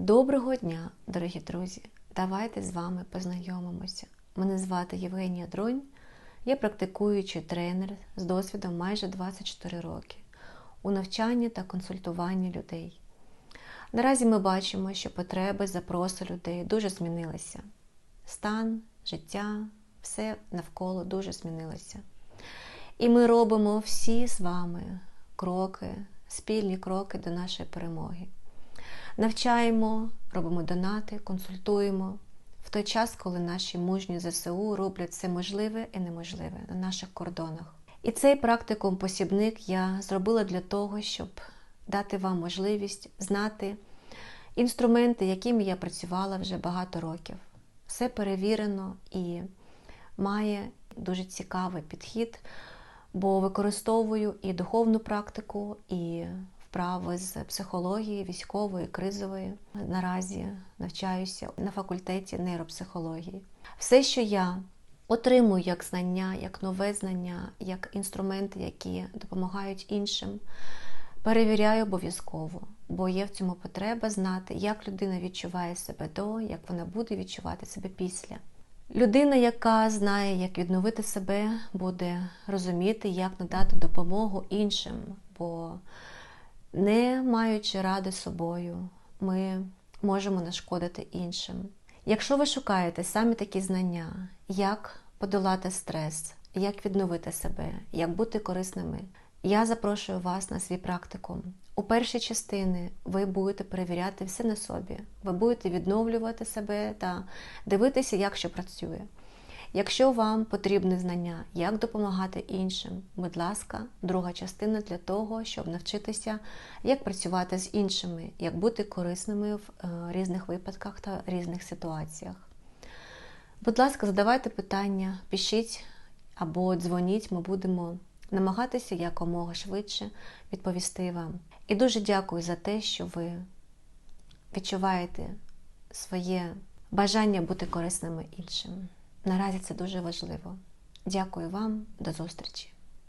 Доброго дня, дорогі друзі! Давайте з вами познайомимося. Мене звати Євгенія Дронь, я практикуючий тренер з досвідом майже 24 роки у навчанні та консультуванні людей. Наразі ми бачимо, що потреби, запроси людей дуже змінилися. Стан, життя, все навколо дуже змінилося. І ми робимо всі з вами кроки, спільні кроки до нашої перемоги. Навчаємо, робимо донати, консультуємо в той час, коли наші мужні ЗСУ роблять все можливе і неможливе на наших кордонах. І цей практикум посібник я зробила для того, щоб дати вам можливість знати інструменти, якими я працювала вже багато років. Все перевірено і має дуже цікавий підхід, бо використовую і духовну практику, і вправи з психології, військової, кризової. Наразі навчаюся на факультеті нейропсихології. Все, що я отримую як знання, як нове знання, як інструменти, які допомагають іншим, перевіряю обов'язково, бо є в цьому потреба знати, як людина відчуває себе до, як вона буде відчувати себе після. Людина, яка знає, як відновити себе, буде розуміти, як надати допомогу іншим. бо не маючи ради собою, ми можемо нашкодити іншим. Якщо ви шукаєте саме такі знання, як подолати стрес, як відновити себе, як бути корисними, я запрошую вас на свій практикум. У першій частини ви будете перевіряти все на собі, ви будете відновлювати себе та дивитися, як що працює. Якщо вам потрібне знання, як допомагати іншим, будь ласка, друга частина для того, щоб навчитися, як працювати з іншими, як бути корисними в е, різних випадках та різних ситуаціях. Будь ласка, задавайте питання, пишіть або дзвоніть, ми будемо намагатися якомога швидше відповісти вам. І дуже дякую за те, що ви відчуваєте своє бажання бути корисними іншим. Наразі це дуже важливо. Дякую вам, до зустрічі!